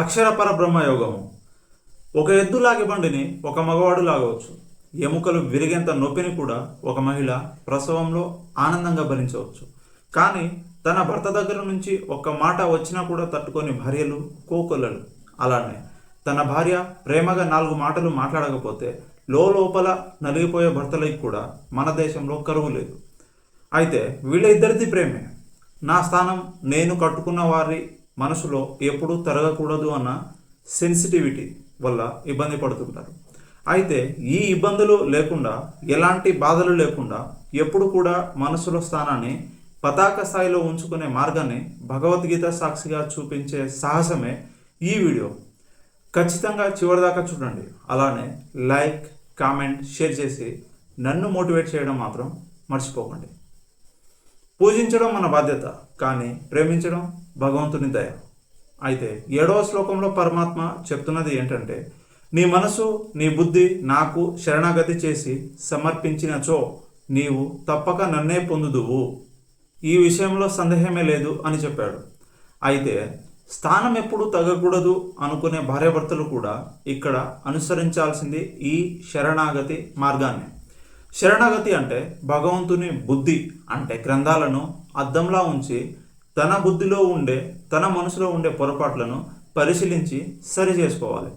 అక్షర పరబ్రహ్మ యోగము. ఒక ఎద్దు లాగి బండిని ఒక మగవాడు లాగవచ్చు. ఎముకలు విరిగేంత నొప్పిని కూడా ఒక మహిళ ప్రసవంలో ఆనందంగా భరించవచ్చు. కానీ తన భర్త దగ్గర నుంచి ఒక్క మాట వచ్చినా కూడా తట్టుకొని భార్యలు కోకొల్లలు. అలానే తన భార్య ప్రేమగా నాలుగు మాటలు మాట్లాడకపోతే లోపల నలిగిపోయే భర్తలకి కూడా మన దేశంలో కరువు లేదు. అయితే వీళ్ళ ఇద్దరిది ప్రేమే. నా స్థానం నేను కట్టుకున్న వారి మనసులో ఎప్పుడూ తరగకూడదు అన్న సెన్సిటివిటీ వల్ల ఇబ్బంది పడుతుంటారు. అయితే ఈ ఇబ్బందులు లేకుండా ఎలాంటి బాధలు లేకుండా ఎప్పుడు కూడా మనసులో స్థానాన్ని పతాక స్థాయిలో ఉంచుకునే మార్గాన్ని భగవద్గీత సాక్షిగా చూపించే సాహసమే ఈ వీడియో. ఖచ్చితంగా చివరిదాకా చూడండి. అలానే లైక్ కామెంట్ షేర్ చేసి నన్ను మోటివేట్ చేయడం మాత్రం మర్చిపోకండి. పూజించడం మన బాధ్యత కానీ ప్రేమించడం భగవంతుని దయ. అయితే ఏడవ శ్లోకంలో పరమాత్మ చెప్తున్నది ఏంటంటే నీ మనసు నీ బుద్ధి నాకు శరణాగతి చేసి సమర్పించినచో నీవు తప్పక నన్నే పొందుదువు. ఈ విషయంలో సందేహమే లేదు అని చెప్పాడు. అయితే స్థానం ఎప్పుడు తగ్గకూడదు అనుకునే భార్యాభర్తలు కూడా ఇక్కడ అనుసరించాల్సింది ఈ శరణాగతి మార్గాన్ని. శరణాగతి అంటే భగవంతుని బుద్ధి అంటే గ్రంథాలను అద్దంలా ఉంచి తన బుద్ధిలో ఉండే తన మనసులో ఉండే పొరపాట్లను పరిశీలించి సరి చేసుకోవాలి.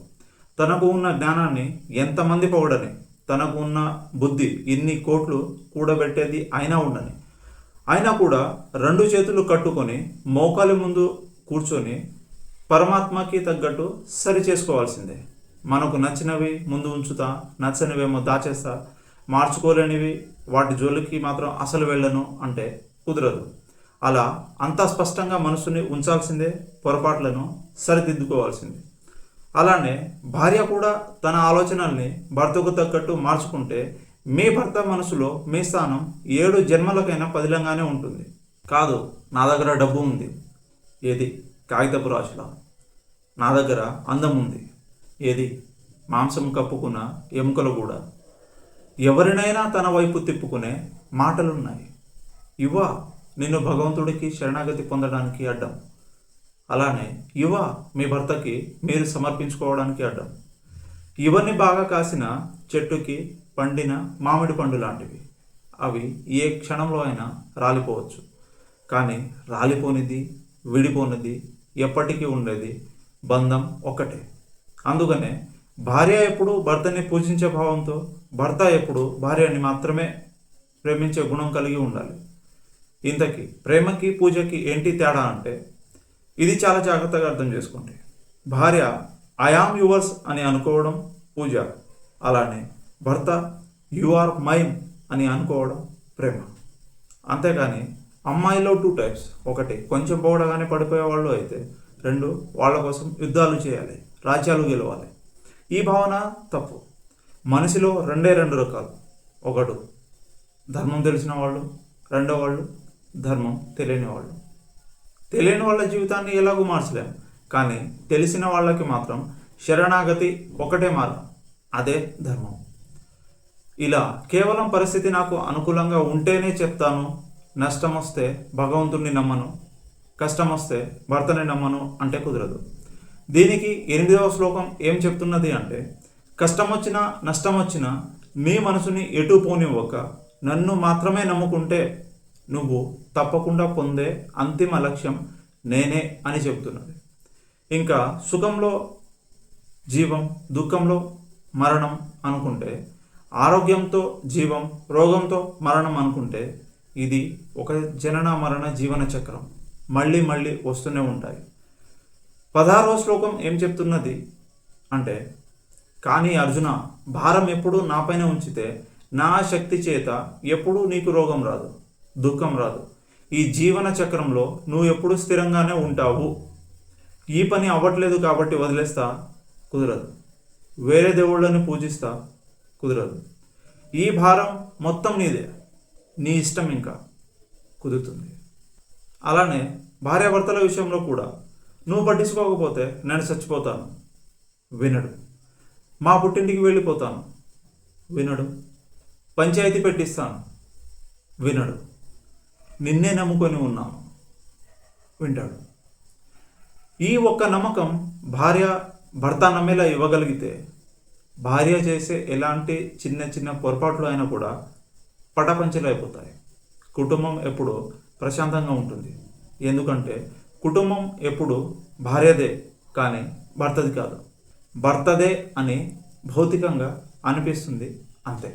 తనకు ఉన్న జ్ఞానాన్ని ఎంతమంది పొగడని తనకు ఉన్న బుద్ధి ఇన్ని కోట్లు కూడబెట్టేది అయినా ఉండని అయినా కూడా రెండు చేతులు కట్టుకొని మోకాలి ముందు కూర్చొని పరమాత్మకి తగ్గట్టు సరి చేసుకోవాల్సిందే. మనకు నచ్చినవి ముందు ఉంచుతా నచ్చనివేమో దాచేస్తా మార్చుకోలేనివి వాటి జోలికి మాత్రం అసలు వెళ్ళను అంటే కుదరదు. అలా అంత స్పష్టంగా మనసుని ఉంచాల్సిందే పొరపాట్లను సరిదిద్దుకోవాల్సిందే. అలానే భార్య కూడా తన ఆలోచనల్ని భర్తకు తగ్గట్టు మార్చుకుంటే మీ భర్త మనసులో మీ స్థానం ఏడు జన్మలకైనా పదిలంగానే ఉంటుంది. కాదు నా దగ్గర డబ్బు ఉంది. ఏది? కాగితపు రాశుల? నా దగ్గర అందం ఉంది. ఏది? మాంసం కప్పుకున్న ఎముకలు కూడా. ఎవరినైనా తన వైపు తిప్పుకునే మాటలున్నాయి. యువ నిన్ను భగవంతుడికి శరణాగతి పొందడానికి అడ్డం. అలానే యువ మీ భర్తకి మీరు సమర్పించుకోవడానికి అడ్డం. ఇవన్నీ బాగా కాసిన చెట్టుకి పండిన మామిడి పండు లాంటివి. అవి ఏ క్షణంలో అయినా రాలిపోవచ్చు. కానీ రాలిపోనిది విడిపోనిది ఎప్పటికీ ఉండేది బంధం ఒక్కటే. అందుకనే భార్య ఎప్పుడు భర్తని పూజించే భావంతో భర్త ఎప్పుడు భార్యని మాత్రమే ప్రేమించే గుణం కలిగి ఉండాలి. ఇంతకీ ప్రేమకి పూజకి ఏంటి తేడా అంటే ఇది చాలా జాగ్రత్తగా అర్థం చేసుకోండి. భార్య ఐఆమ్ యువర్స్ అని అనుకోవడం పూజ. అలానే భర్త యు ఆర్ మైమ్ అని అనుకోవడం ప్రేమ. అంతేకాని అమ్మాయిలో టూ టైప్స్ ఒకటి కొంచెం పోవడగానే పడిపోయే వాళ్ళు అయితే. రెండు వాళ్ళ కోసం యుద్ధాలు చేయాలి. రాజ్యాలు గెలవాలి. ఈ భావన తప్పు. మనిషిలో రెండే రెండు రకాలు. ఒకడు ధర్మం తెలిసిన వాళ్ళు రెండో వాళ్ళు ధర్మం తెలియని వాళ్ళు తెలియని వాళ్ళ జీవితాన్ని ఎలాగూ మార్చలేం కానీ తెలిసిన వాళ్ళకి మాత్రం శరణాగతి ఒకటే మార్గం అదే ధర్మం. ఇలా కేవలం పరిస్థితి నాకు అనుకూలంగా ఉంటేనే చెప్తాను నష్టం వస్తే భగవంతుణ్ణి నమ్మను కష్టం వస్తే భర్తని నమ్మను అంటే కుదరదు. దీనికి ఎనిమిదవ శ్లోకం ఏం చెప్తున్నది అంటే కష్టం వచ్చినా నష్టం వచ్చినా మీ మనసుని ఎటు పోనివ్వక నన్ను మాత్రమే నమ్ముకుంటే నువ్వు తప్పకుండా పొందే అంతిమ లక్ష్యం నేనే అని చెప్తున్నది ఇంకా సుఖంలో జీవం దుఃఖంలో మరణం అనుకుంటే ఆరోగ్యంతో జీవం రోగంతో మరణం అనుకుంటే ఇది ఒక జనన మరణ జీవన చక్రం. మళ్ళీ మళ్ళీ వస్తూనే ఉంటాయి. పదహారవ శ్లోకం ఏం చెప్తున్నది? అంటే కానీ అర్జున భారం ఎప్పుడూ నాపైన ఉంచితే నా శక్తి చేత ఎప్పుడూ నీకు రోగం రాదు దుఃఖం రాదు. ఈ జీవన చక్రంలో నువ్వు ఎప్పుడు స్థిరంగానే ఉంటావు. ఈ పని అవ్వట్లేదు కాబట్టి వదిలేస్తా కుదరదు. వేరే దేవుళ్ళని పూజిస్తా కుదరదు. ఈ భారం మొత్తం నీదే నీ ఇష్టం ఇంకా కుదురుతుంది. అలానే భార్యాభర్తల విషయంలో కూడా నువ్వు పట్టించుకోకపోతే నేను చచ్చిపోతాను వినడు. మా పుట్టింటికి వెళ్ళిపోతాను. వినడు. పంచాయతీ పెట్టిస్తాను. వినడు. నిన్నే నమ్ముకొని ఉన్నాను. వింటాడు. ఈ ఒక్క నమ్మకం భార్య భర్త నమ్మేలా ఇవ్వగలిగితే భార్య చేసే ఎలాంటి చిన్న చిన్న పొరపాట్లు అయినా కూడా పటపంచలైపోతాయి కుటుంబం ఎప్పుడు ప్రశాంతంగా ఉంటుంది. ఎందుకంటే కుటుంబం ఎప్పుడు భార్యదే కానీ భర్తది కాదు. భర్తదే అని భౌతికంగా అనిపిస్తుంది అంతే.